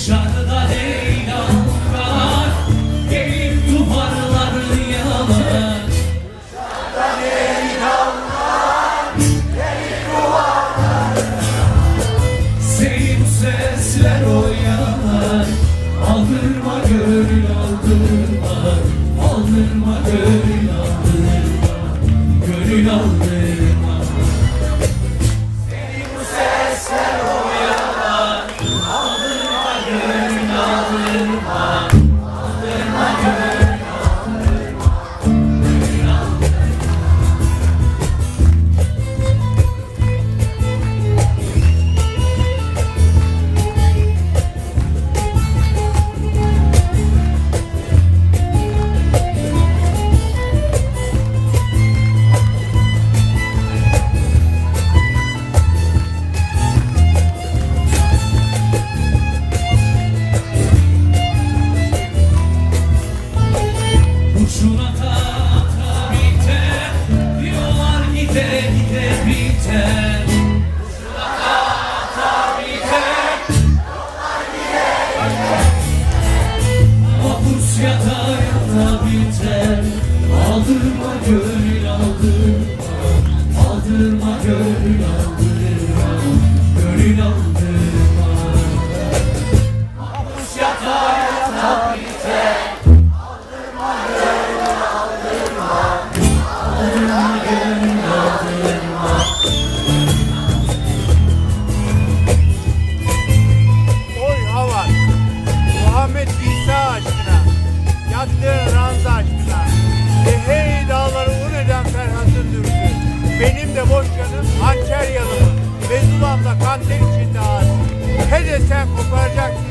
Dışarıda leylalar Gelip duvarları yalar Dışarıda leylalar Gelip duvarları yalar Seni sesler oyalar Aldırma gönül aldırma. Aldırma gönül aldırma. Gönül aldırma. Biter biter gide Mahpus yata yata biter. Aldırma gönül aldırma Sen koparacaksın,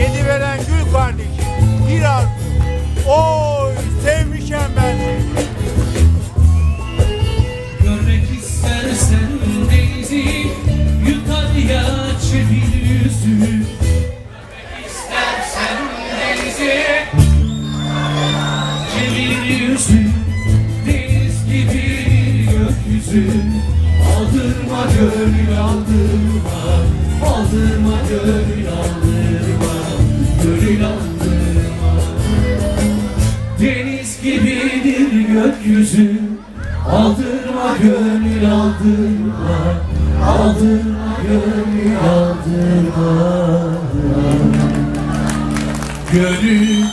yedi veren gül kardeşim, bir arzu, oy sevmişem ben seni. Görmek istersen denizi yukarıya çevir yüzü. Görmek istersen denizi çevir yüzü. Deniz gibi gökyüzü. Aldırma gönül aldırma Aldırma gönül aldırma Gönül aldırma Deniz gibidir gökyüzü Aldırma gönül aldırma Aldırma gönül aldırma. Gönül